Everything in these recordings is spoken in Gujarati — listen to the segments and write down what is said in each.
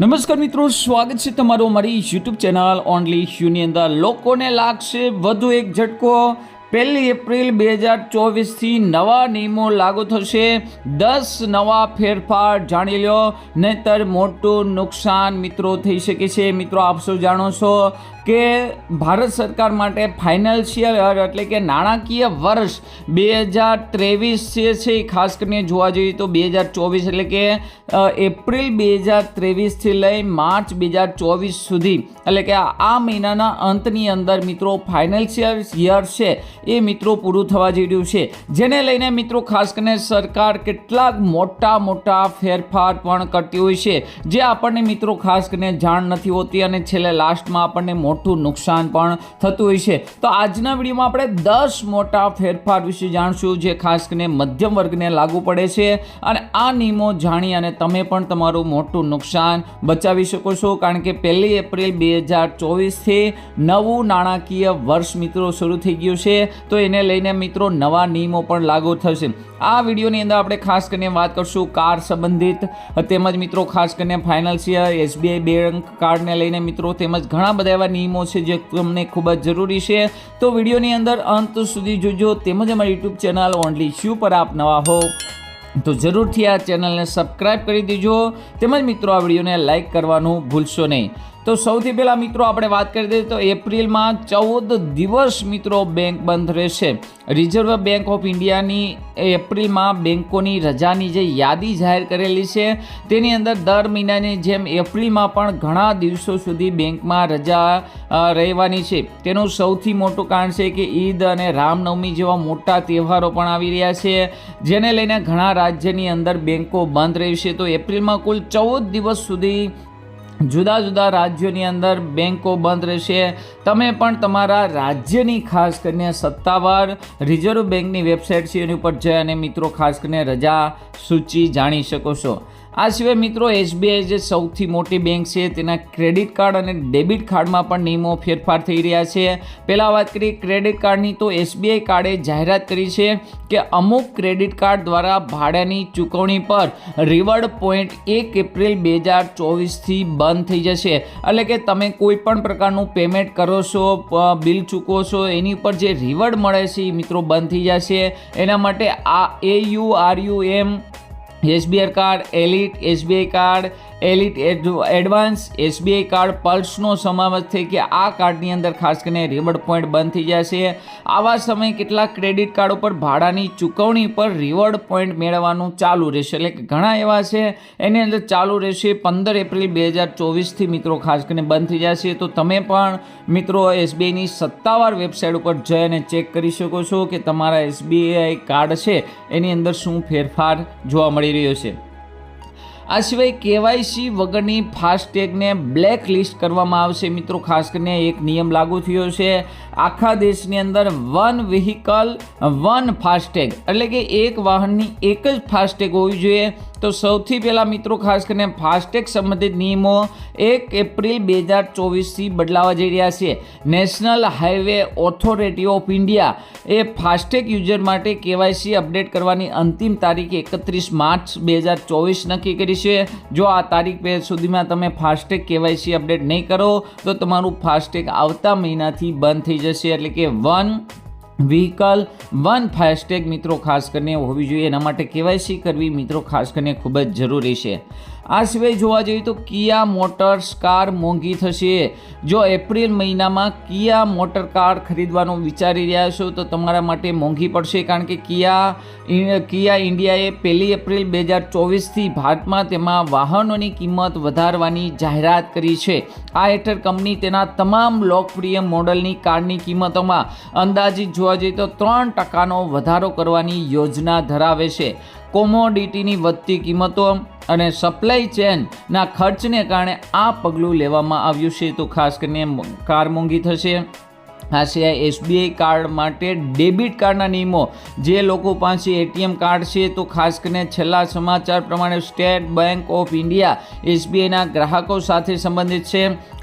નમસ્કાર મિત્રો, સ્વાગત છે તમારું અમારી યુટ્યુબ ચેનલ ઓનલી શ્યુની અંદર. લોકોને લાગશે વધુ એક ઝટકો. પહેલી એપ્રિલ બે હજાર ચોવીસથી નવા નિયમો લાગુ થશે. દસ નવા ફેરફાર જાણી લો નહીતર મોટું નુકસાન મિત્રો થઈ શકે છે. મિત્રો, આપ સૌ જાણો છો કે ભારત સરકાર માટે ફાઇનાન્શિયલ એટલે કે નાણાકીય વર્ષ બે હજાર ત્રેવીસ જે છે એ ખાસ કરીને જોવા જઈએ તો બે હજાર ચોવીસ એટલે કે એપ્રિલ બે હજાર ત્રેવીસથી લઈ માર્ચ બે હજાર ચોવીસ સુધી. એટલે કે આ મહિનાના અંતની અંદર મિત્રો ફાઇનાન્શિયલ યર છે એ મિત્રો પૂરું થવા જઈ રહ્યું છે. જેને લઈને મિત્રો ખાસ કરીને સરકાર કેટલાક મોટા મોટા ફેરફાર પણ કરતી હોય છે. જે આપણને મિત્રો ખાસ કરીને જાણ નથી હોતી અને છેલ્લે લાસ્ટમાં આપણને મોટું નુકસાન પણ થતું હોય છે. તો આજના વિડીયોમાં આપણે દસ મોટા ફેરફાર વિશે જાણશું, જે ખાસ કરીને મધ્યમ વર્ગને લાગુ પડે છે. અને આ નિયમો જાણી અને તમે પણ તમારું મોટું નુકસાન બચાવી શકો છો. કારણ કે પહેલી એપ્રિલ બે હજાર ચોવીસથી નવું નાણાકીય વર્ષ મિત્રો શરૂ થઈ ગયું છે. તો એને લઈને મિત્રો નવા નિયમો પણ લાગુ થશે. આ વિડીયોની અંદર આપણે ખાસ કરીને વાત કરશું કાર સંબંધિત. તેમજ મિત્રો, ખાસ કરીને ફાઇનાન્શિયલ એસબીઆઈ બેંક કાર્ડને લઈને મિત્રો, તેમજ ઘણા બધા એવા નિયમો છે જે તમને ખૂબ જ જરૂરી છે. તો વિડીયોની અંદર અંત સુધી જોજો. તેમજ અમારી યુટ્યુબ ચેનલ ઓનલી શ્યુ પર આપ નવા હો, તો જરૂરથી આ ચેનલને સબસ્ક્રાઈબ કરી દેજો. તેમજ મિત્રો, આ વિડીયોને લાઇક કરવાનું ભૂલશો નહીં. તો સૌથી પહેલાં મિત્રો આપણે વાત કરી દઈએ તો એપ્રિલમાં ચૌદ દિવસ મિત્રો બેંક બંધ રહેશે. રિઝર્વ બેંક ઓફ ઇન્ડિયાની એપ્રિલમાં બેન્કોની રજાની જે યાદી જાહેર કરેલી છે, તેની અંદર દર મહિનાની જેમ એપ્રિલમાં પણ ઘણા દિવસો સુધી બેંકમાં રજા રહેવાની છે. તેનું સૌથી મોટું કારણ છે કે ઈદ અને રામનવમી જેવા મોટા તહેવારો પણ આવી રહ્યા છે, જેને લઈને ઘણા રાજ્યની અંદર બેંકો બંધ રહેશે. તો એપ્રિલમાં કુલ ચૌદ દિવસ સુધી જુદા જુદા રાજ્યોની અંદર બેંકો બંધ રહેશે. તમે પણ તમારા રાજ્યની ખાસ કરીને સત્તાવાર રિઝર્વ બેંકની વેબસાઇટ છે, એની ઉપર જઈ અને મિત્રો ખાસ કરીને રજા સૂચિ જાણી શકો છો. આ સિવાય મિત્રો, એસબીઆઈ જે સૌથી મોટી બેંક છે, તેના ક્રેડિટ કાર્ડ અને ડેબિટ કાર્ડમાં પણ નિયમો ફેરફાર થઈ રહ્યા છે. પહેલાં વાત કરીએ ક્રેડિટ કાર્ડની, તો એસબીઆઈ કાર્ડે જાહેરાત કરી છે કે અમુક ક્રેડિટ કાર્ડ દ્વારા ભાડાની ચૂકવણી પર રિવર્ડ પોઈન્ટ એક એપ્રિલ બે હજાર ચોવીસથી બંધ થઈ જશે. એટલે કે તમે કોઈ પણ પ્રકારનું પેમેન્ટ કરો છો બિલ ચૂકવો છો, એની ઉપર જે રિવર્ડ મળે છે એ મિત્રો બંધ થઈ જશે. એના માટે આ A U R U M SBI card elite SBI card elite advance SBI card પલ્સનો સમાવેશ થઈ કે આ કાર્ડની અંદર ખાસ કરીને રિવર્ડ પોઈન્ટ બંધ થઈ જશે. આવા સમયે કેટલાક ક્રેડિટ કાર્ડ ઉપર ભાડાની ચૂકવણી પર રિવર્ડ પોઈન્ટ મેળવવાનું ચાલુ રહેશે. એટલે કે ઘણા એવા છે, એની અંદર ચાલુ રહેશે પંદર એપ્રિલ બે હજાર ચોવીસથી મિત્રો ખાસ કરીને બંધ થઈ જશે. તો તમે પણ મિત્રો એસબીઆઈની સત્તાવાર વેબસાઇટ ઉપર જઈ અને ચેક કરી શકો છો કે તમારા એસબીઆઈ કાર્ડ છે, એની અંદર શું ફેરફાર જોવા મળી રહ્યો છે. આ સિવાય કેવાયસી વગરની ફાસ્ટેગને બ્લેક લિસ્ટ કરવામાં આવશે. મિત્રો, ખાસ કરીને એક નિયમ લાગુ થયો છે. આખા દેશની અંદર વન વ્હીકલ વન ફાસ્ટેગ, એટલે કે એક વાહનની એક જ ફાસ્ટેગ હોવી જોઈએ. તો સૌથી પહેલાં મિત્રો, ખાસ કરીને ફાસ્ટેગ સંબંધિત નિયમો એક એપ્રિલ બે હજાર ચોવીસથી બદલાવા જઈ રહ્યા છે. National highway authority of India A FASTag user માટે કેવાયસી અપડેટ કરવાની અંતિમ તારીખ એકત્રીસ માર્ચ બે હજાર ચોવીસ નક્કી કરી છે. જો આ તારીખ બે સુધીમાં તમે ફાસ્ટેગ કેવાયસી અપડેટ નહીં કરો, તો તમારું ફાસ્ટેગ આવતા મહિનાથી બંધ થઈ જશે. એટલે કે વન વ્હીકલ, વન ફાસ્ટેગ મિત્રો ખાસ કરીને હોવી જોઈએ. એના માટે કેવાયસી કરવી મિત્રો ખાસ કરીને ખૂબ જ જરૂરી છે. આ સિવાય જોવા જઈએ તો કિયા મોટર્સ કાર મોંઘી થશે. જો એપ્રિલ મહિનામાં કિયા મોટર કાર ખરીદવાનું વિચારી રહ્યા છો, તો તમારા માટે મોંઘી પડશે, કારણ કે કિયા કિયા ઇન્ડિયાએ પહેલી એપ્રિલ બે હજાર ચોવીસથી ભારતમાં તેમાં વાહનોની કિંમત વધારવાની જાહેરાત કરી છે. આ હેઠળ કંપની તેના તમામ લોકપ્રિય મોડલની કારની કિંમતોમાં અંદાજિત જોવા જઈએ તો ત્રણ ટકાનો વધારો કરવાની યોજના ધરાવે છે. કોમોડિટીની વધતી કિંમતો અને સપ્લાય ચેનના ખર્ચને કારણે આ પગલું લેવામાં આવ્યું છે. તો ખાસ કરીને કાર મોંઘી થશે. આ સિવાય એસબીઆઈ કાર્ડ માટે ડેબિટ કાર્ડના નિયમો. જે લોકો પાસે એટીએમ કાર્ડ છે, તો ખાસ કરીને છેલ્લા સમાચાર પ્રમાણે સ્ટેટ બેંક ઓફ ઇન્ડિયા, એસબીઆઈના ગ્રાહકો સાથે સંબંધિત છે.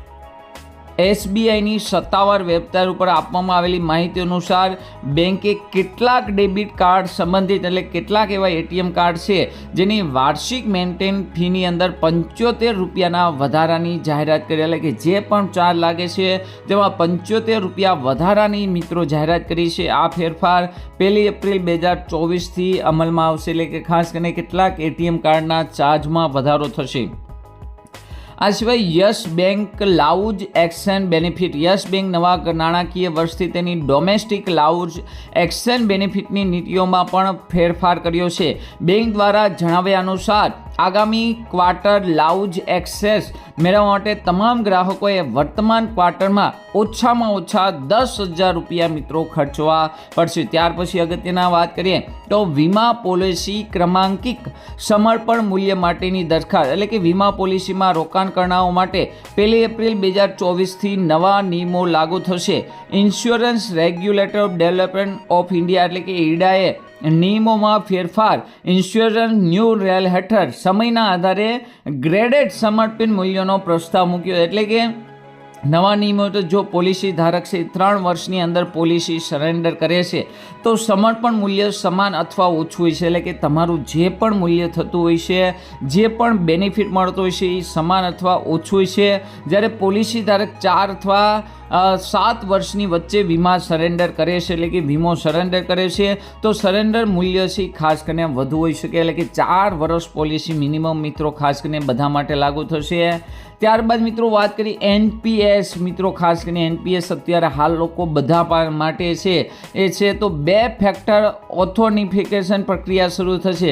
એસબીઆઈની સત્તાવાર વેબસાઇટ ઉપર આપવામાં આવેલી માહિતી અનુસાર બેંકે કેટલાક ડેબિટ કાર્ડ સંબંધિત એટલે કેટલાક એવા એટીએમ કાર્ડ છે, જેની વાર્ષિક મેન્ટેન ફીની અંદર પંચોતેર રૂપિયાના વધારાની જાહેરાત કરી, એટલે કે જે પણ ચાર્જ લાગે છે, તેમાં પંચોતેર રૂપિયા વધારાની મિત્રો જાહેરાત કરી છે. આ ફેરફાર પહેલી એપ્રિલ બે હજાર ચોવીસથી અમલમાં આવશે, એટલે કે ખાસ કરીને કેટલાક એટીએમ કાર્ડના ચાર્જમાં વધારો થશે. આ સિવાય Yes Bank lounge exchange benefit. Yes Bank નવા નાણાકીય વર્ષથી તેની ડોમેસ્ટિક લાઉજ એક્સચેન્જ બેનિફિટની નીતિઓમાં પણ ફેરફાર કર્યો છે. બેંક દ્વારા જણાવ્યા અનુસાર, આગામી ક્વાર્ટર લાઉજ એક્સેસ મેળવવા માટે તમામ ગ્રાહકોએ વર્તમાન ક્વાર્ટરમાં ઓછામાં ઓછા દસ હજાર રૂપિયા મિત્રો ખર્ચવા પડશે. ત્યાર પછી અગત્યના વાત કરીએ તો વીમા પોલિસી ક્રમાંકિક સમર્પણ મૂલ્ય માટેની દરખાસ્ત, એટલે કે વીમા પોલિસીમાં રોકાણ કરનારાઓ માટે પહેલી એપ્રિલ બે હજાર ચોવીસથી નવા નિયમો લાગુ થશે. Insurance regulator development of India, એટલે કે ઈડાએ નિયમોમાં ફેરફાર, ઇન્સ્યોરન્સ ન્યૂ રેલ હેઠળ સમયના આધારે ગ્રેડેડ સમર્પિત મૂલ્યોનો પ્રસ્તાવ મૂક્યો, એટલે કે નવા નિયમો તો જો પોલિસી ધારક છે, ત્રણ વર્ષની અંદર પોલિસી સરેન્ડર કરે છે, તો સમર્પણ મૂલ્ય સમાન અથવા ઓછું હોય છે. એટલે કે તમારું જે પણ મૂલ્ય થતું હોય છે, જે પણ બેનિફિટ મળતો હોય છે, એ સમાન અથવા ઓછું હોય છે. જ્યારે પોલિસી ધારક ચાર અથવા સાત વર્ષની વચ્ચે વીમા સરેન્ડર કરે છે, એટલે કે વીમો સરેન્ડર કરે છે. તો સરેન્ડર મૂલ્ય છે ખાસ કરીને વધુ હોઈ શકે, એટલે કે ચાર વર્ષ પોલિસી મિનિમમ મિત્રો ખાસ કરીને બધા માટે લાગુ થશે. ત્યારબાદ મિત્રો વાત કરી એનપીએસ મિત્રો ખાસ કરીને એનપીએસ અત્યારે હાલ લોકો બધા માટે છે. એ છે તો બે ફેક્ટર ઓથોનિફિકેશન પ્રક્રિયા શરૂ થશે.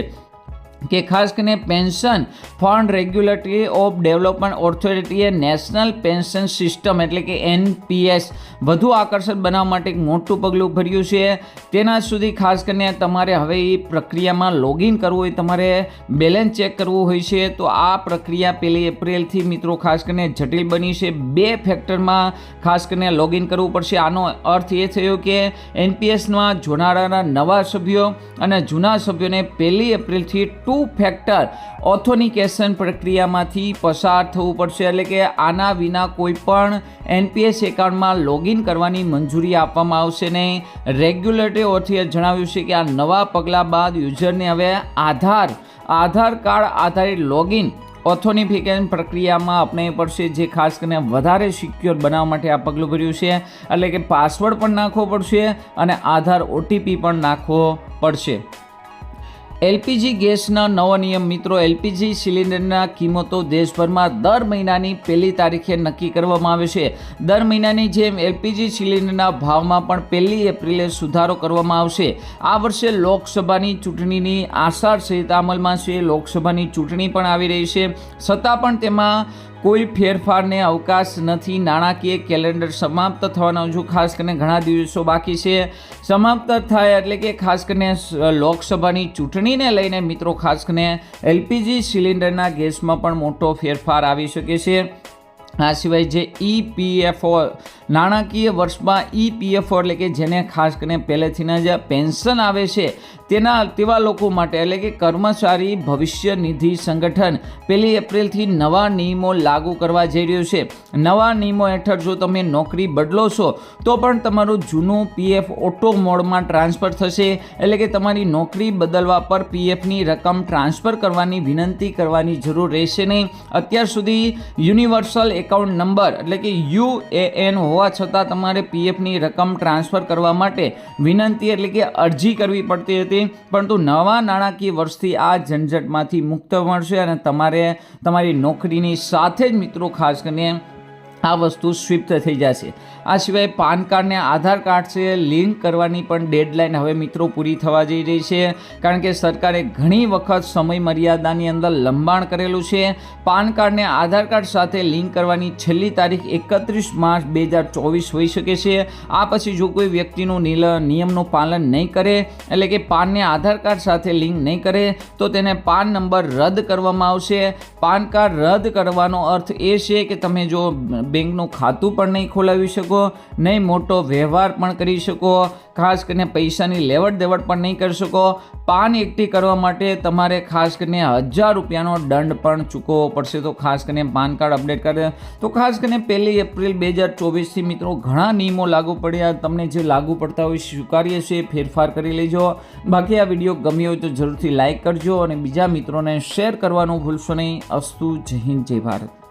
કે ખાસ કરીને pension fund regulatory of development ઓથોરિટીએ national pension system એટલે કે એનપીએસ વધુ આકર્ષક બનાવવા માટે એક મોટું પગલું ભર્યું છે. તેના સુધી ખાસ કરીને તમારે હવે એ પ્રક્રિયામાં લોગિન કરવું હોય, તમારે બેલેન્સ ચેક કરવું હોય છે, તો આ પ્રક્રિયા પહેલી એપ્રિલથી મિત્રો ખાસ કરીને જટિલ બની છે. બે ફેક્ટરમાં ખાસ કરીને લોગિન કરવું પડશે. આનો અર્થ એ થયો કે એનપીએસમાં જોડાનારા નવા સભ્યો અને જૂના સભ્યોને પહેલી એપ્રિલથી ટુ ફેક્ટર ઓથોનિકેશન પ્રક્રિયામાંથી પસાર થવું પડશે, એટલે કે આના વિના કોઈ પણ એનપીએસ એકાઉન્ટમાં લોગિન કરવાની મંજૂરી આપવામાં આવશે નહીં. રેગ્યુલેટરી ઓથોરિટીએ જણાવ્યું છે કે આ નવા પગલાં બાદ યુઝરને હવે આધાર આધાર કાર્ડ આધારિત લોગિન ઓથોનિફિકેશન પ્રક્રિયામાં અપનાવી પડશે, જે ખાસ કરીને વધારે સિક્યોર બનાવવા માટે આ પગલું ભર્યું છે. એટલે કે પાસવર્ડ પણ નાખવો પડશે અને આધાર ઓટીપી પણ નાખવો પડશે. એલપીજી ગેસના નવો નિયમ મિત્રો, એલપીજી સિલિન્ડરના કિંમતો દેશભરમાં દર મહિનાની પહેલી તારીખે નક્કી કરવામાં આવે છે. દર મહિનાની જેમ એલપીજી સિલિન્ડરના ભાવમાં પણ પહેલી એપ્રિલે સુધારો કરવામાં આવશે. આ વર્ષે લોકસભાની ચૂંટણીની આસાર સંહિતા અમલમાં છે. લોકસભાની ચૂંટણી પણ આવી રહી છે. છતાં પણ તેમાં કોઈ ફેરફારને અવકાશ નથી. નાણાકીય કેલેન્ડર સમાપ્ત થવાના હજુ ખાસ કરીને ઘણા દિવસો બાકી છે. સમાપ્ત થાય એટલે કે ખાસ કરીને લોકસભાની ચૂંટણીને લઈને મિત્રો ખાસ કરીને એલપીજી સિલિન્ડરના ગેસમાં પણ મોટો ફેરફાર આવી શકે છે. આ સિવાય જે ઈપીએફઓ નાણાકીય વર્ષમાં ઈપીએફઓ એટલે કે જેને ખાસ કરીને પહેલેથીના જે પેન્શન આવે છે તેના તેવા લોકો માટે એટલે કે કર્મચારી ભવિષ્ય નિધિ સંગઠન પહેલી એપ્રિલથી નવા નિયમો લાગુ કરવા જઈ રહ્યું છે. નવા નિયમો હેઠળ જો તમે નોકરી બદલો છો, તો પણ તમારું જૂનું પીએફ ઓટો મોડમાં ટ્રાન્સફર થશે. એટલે કે તમારી નોકરી બદલવા પર પીએફની રકમ ટ્રાન્સફર કરવાની વિનંતી કરવાની જરૂર રહેશે નહીં. અત્યાર સુધી યુનિવર્સલ એકાઉન્ટ નંબર એટલે કે યુ એ એન હોવા છતાં તમારે પીએફની રકમ ટ્રાન્સફર કરવા માટે વિનંતી એટલે કે અરજી કરવી પડતી હતી. પરંતુ નવા નાણાકીય વર્ષથી આ ઝંઝટમાંથી મુક્ત મળશે અને તમારે, તમારી નોકરીની સાથે જ મિત્રો ખાસ કરીને આ વસ્તુ સ્વિફ્ટ થઈ જશે. આ સિવાય પાન કાર્ડને આધાર કાર્ડ છે, લિંક કરવાની પણ ડેડલાઇન હવે મિત્રો પૂરી થવા જઈ રહી છે. કારણ કે સરકારે ઘણી વખત સમય મર્યાદાની અંદર લંબાણ કરેલું છે. પાન કાર્ડને આધાર કાર્ડ સાથે લિંક કરવાની છેલ્લી તારીખ એકત્રીસ માર્ચ બે હજાર ચોવીસ હોઈ શકે છે. આ પછી જો કોઈ વ્યક્તિનું નીલ, નિયમનું પાલન નહીં કરે, એટલે કે પાનને આધાર કાર્ડ સાથે લિંક નહીં કરે, તો તેને પાન નંબર રદ કરવામાં આવશે. પાન કાર્ડ રદ કરવાનો અર્થ એ છે કે તમે જો બેંકનું ખાતું પણ નહીં ખોલાવી શકો નહીં મોટો વ્યવહાર પણ કરી શકો, ખાસ કરીને પૈસાની લેવડ દેવડ પણ નહીં કરી શકો. પાન એકઠી કરવા માટે તમારે ખાસ કરીને હજાર રૂપિયાનો દંડ પણ ચૂકવવો પડશે. તો ખાસ કરીને પાન કાર્ડ અપડેટ કરે. તો ખાસ કરીને પહેલી એપ્રિલ બે હજાર ચોવીસથી મિત્રો ઘણા નિયમો લાગુ પડ્યા. તમને જે લાગુ પડતા હોય સ્વીકાર્ય છે એ ફેરફાર કરી લેજો. બાકી આ વીડિયો ગમ્યો હોય તો જરૂરથી લાઇક કરજો અને બીજા મિત્રોને શેર કરવાનું ભૂલશો નહીં. અસ્તુ, જય હિન્દ, જય ભારત.